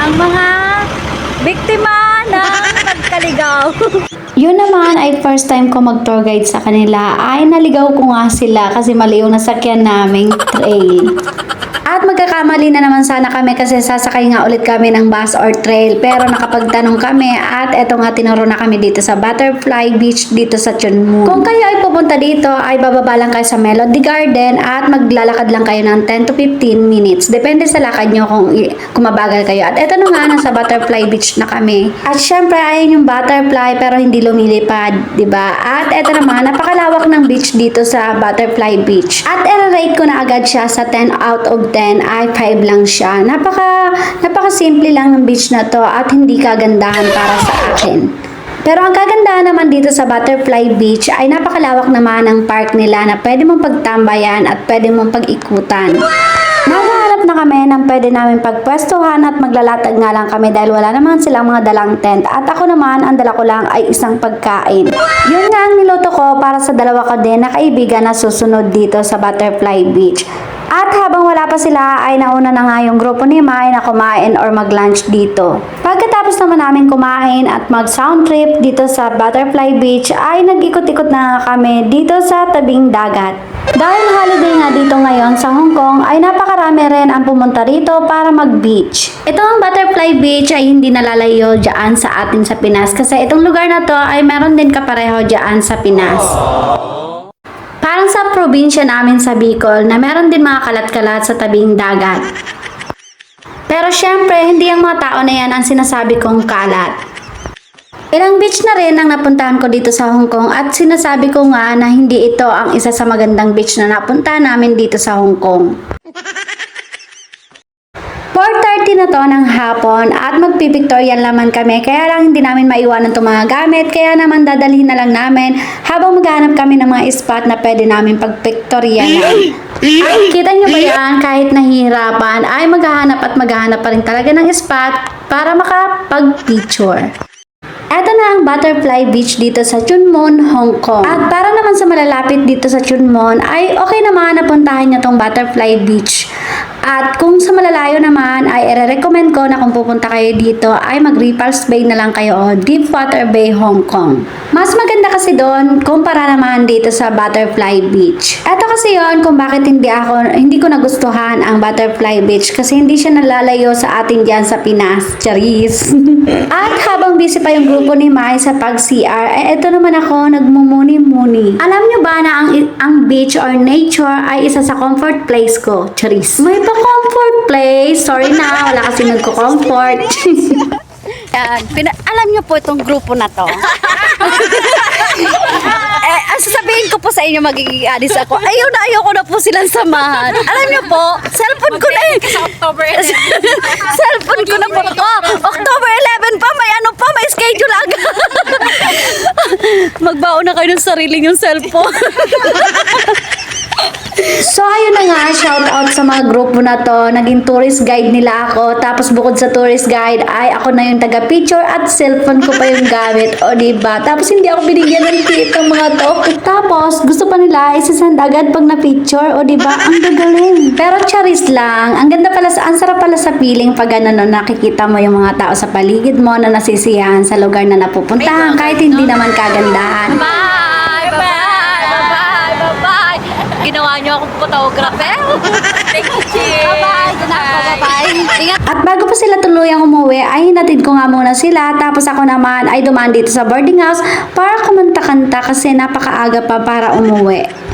ang mga biktima ng pagkaligaw. Yun naman ay first time ko mag-tour guide sa kanila. Ay, naligaw ko nga sila kasi mali yung nasakyan naming trail. At magkakamali na naman sana kami kasi sasakay nga ulit kami ng bus or trail. Pero nakapagtanong kami at eto nga tinuro na kami dito sa Butterfly Beach dito sa Chunmoon. Kung kayo ay pupunta dito ay bababa lang kayo sa Melody Garden at maglalakad lang kayo ng 10 to 15 minutes. Depende sa lakad nyo kung, kung mabagal kayo. At eto na nga, nasa Butterfly Beach na kami. At syempre, ayun yung butterfly pero hindi lumilipad, di ba? At eto naman, napakalawak ng beach dito sa Butterfly Beach. At i-rate ko na agad siya sa 10 out of 10 ay 5 lang siya. Napaka, napaka simple lang ng beach na to at hindi kagandahan para sa akin. Pero ang kagandahan naman dito sa Butterfly Beach ay napakalawak naman ng park nila na pwede mong pagtambayan at pwede mong pag-ikutan. Maghahanap na kami ng pwede namin pagpwestuhan at maglalatag nga lang kami dahil wala naman silang mga dalang tent. At ako naman, ang dala ko lang ay isang pagkain. Yun nga ang niluto ko para sa dalawa ko din na kaibigan na susunod dito sa Butterfly Beach. At habang wala pa sila ay nauna na nga yung grupo ni Mai na kumain or mag-lunch dito. Pagkatapos naman namin kumain at mag-sound trip dito sa Butterfly Beach ay nag-ikot-ikot na kami dito sa tabing dagat. Dahil holiday nga dito ngayon sa Hong Kong ay napakarami rin ang pumunta rito para mag-beach. Ito ang Butterfly Beach ay hindi nalalayo dyan sa atin sa Pinas kasi itong lugar na to ay meron din kapareho dyan sa Pinas. Parang sa probinsya namin sa Bicol na meron din mga kalat-kalat sa tabing dagat. Pero syempre, hindi ang mga tao na yan ang sinasabi kong kalat. Ilang beach na rin ang napuntahan ko dito sa Hong Kong at sinasabi ko nga na hindi ito ang isa sa magandang beach na napunta namin dito sa Hong Kong. Na to ng hapon at magpipictorial naman kami kaya lang hindi namin maiwanan itong mga gamit kaya naman dadalhin na lang namin habang maghanap kami ng mga spot na pwede namin pagpictorialan. Ay, kita nyo ba yan? Kahit nahihirapan ay maghahanap at maghahanap pa rin talaga ng spot para makapag-picture. Ito na ang Butterfly Beach dito sa Chunmon, Hong Kong. At para naman sa malalapit dito sa Chunmon, ay okay naman na puntahan nyo tong Butterfly Beach. At kung sa malalayo naman, ay i-recommend ko na kung pupunta kayo dito, ay mag-Repulse Bay na lang kayo o Deepwater Bay, Hong Kong. Mas maganda kasi doon kumpara naman dito sa Butterfly Beach. Ito kasi yon kung bakit hindi ako, hindi ko nagustuhan ang Butterfly Beach kasi hindi siya nalalayo sa atin dyan sa Pinas. Charis! At habang busy pa yung grupo ni Mai sa pag-CR, eh ito naman ako nagmumuni-muni. Alam nyo ba na ang, ang beach or nature ay isa sa comfort place ko? Charis. May pa place? Sorry na, wala kasi nagko-comfort. Yan. Pina- alam niyo po itong grupo na to. eh, ang sasabihin ko po sa inyo, magiging alis ako. Ayaw na ayaw ko na po silang samahan. Alam niyo po, cellphone ko na eh. Sa October cellphone ko na po. Oh, October 11 pa, may ano pa, may schedule agad. Magbaon na kayo ng sarili yung cellphone. So, ayun na nga, shout out sa mga grupo na to. Naging tourist guide nila ako. Tapos, bukod sa tourist guide, ay ako na yung taga-picture at cellphone ko pa yung gamit. O, diba? Tapos, hindi ako binigyan ng tip ng mga to. Tapos, gusto pa nila isasend agad pag na-picture. O, diba? Ang gagaling. Pero, charis lang. Ang ganda pala sa, ang sarap pala sa feeling pag ano, no, nakikita mo yung mga tao sa paligid mo na nasisiyahan sa lugar na napupuntahan kahit hindi naman kagandahan. Bye! Bye! Ginawa niyo akong photographer. Thank you. Bye-bye! Ako. Bye-bye! Ingat! At bago pa sila tuluyang umuwi, ay hinatid ko nga muna sila. Tapos ako naman ay dumaan dito sa boarding house para kumanta-kanta kasi napakaaga pa para umuwi.